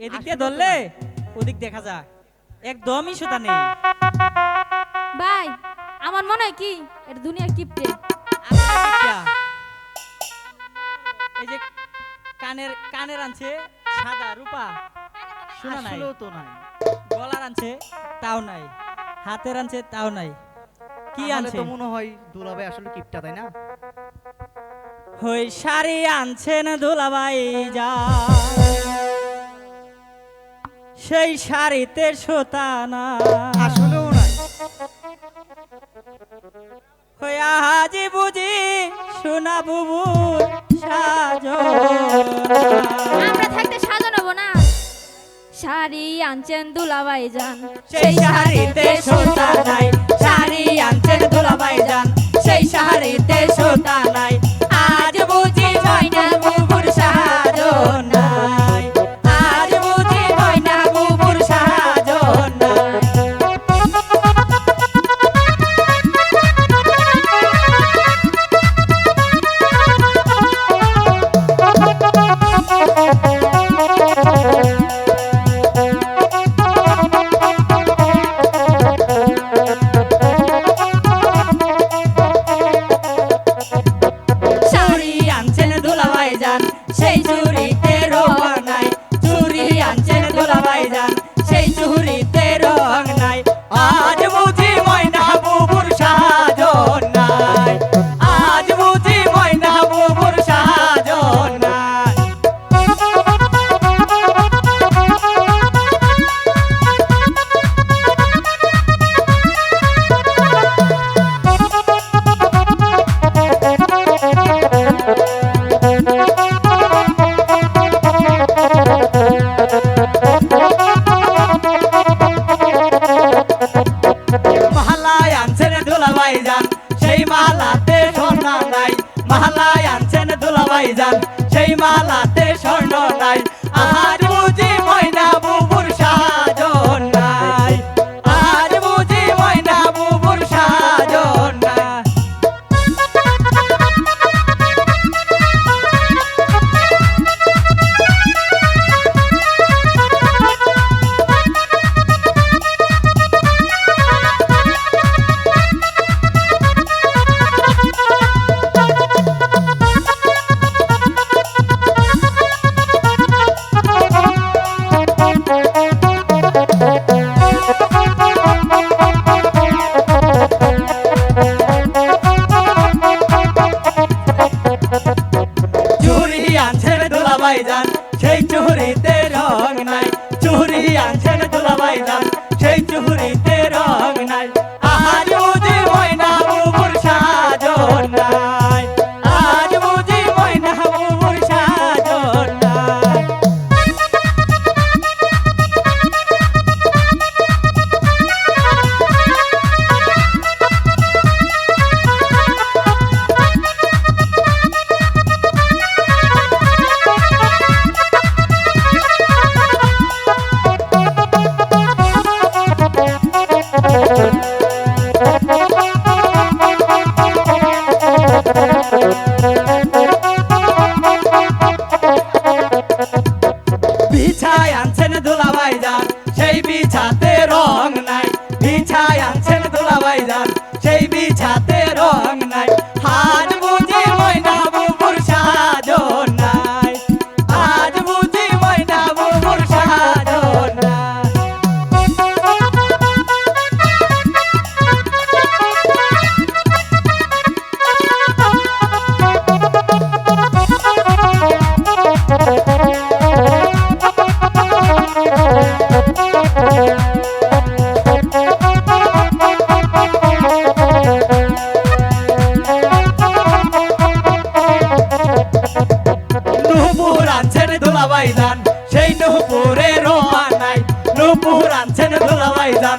এদিক দিয়ে ধরলে? ওদিক দেখা যায়। একদমই সুতা নেই। ভাই আমার মনে হয় কি? এটা দুনিয়ার কিপটে। আচ্ছা। এই যে কানের কানের আনছে সাদা রূপা। শোনা নাই। তো নাই। গলার আনছে তাও নাই। হাতের আনছে তাও নাই। কি আনছে? তো মনে হয় দুলাভাই আসলে কিপটা তাই না? হই শাড়ি আনছেন দুলাবাই যা। সেই শাড়িতে সুতা না আসলেও নাই। আহাজি বুঝি সোনা সাজো। আমরা থাকতে সাজানো না। শাড়ি আনছেন দুলাভাই যান সেই শাড়িতে সোতা নাই। শাড়ি আনছেন দুলাবাই যান সেই শাড়িতে সুতা নাই। সেই চুরিতে সেই মালাতে স্বর্ণ নাই। চুরিতে রং নাই। চুরি আনছেন দুলাভাই যান দুলাভাই যান সেই নুপুরে রং নাই নুপুর আনছেন ধুলাবাই যান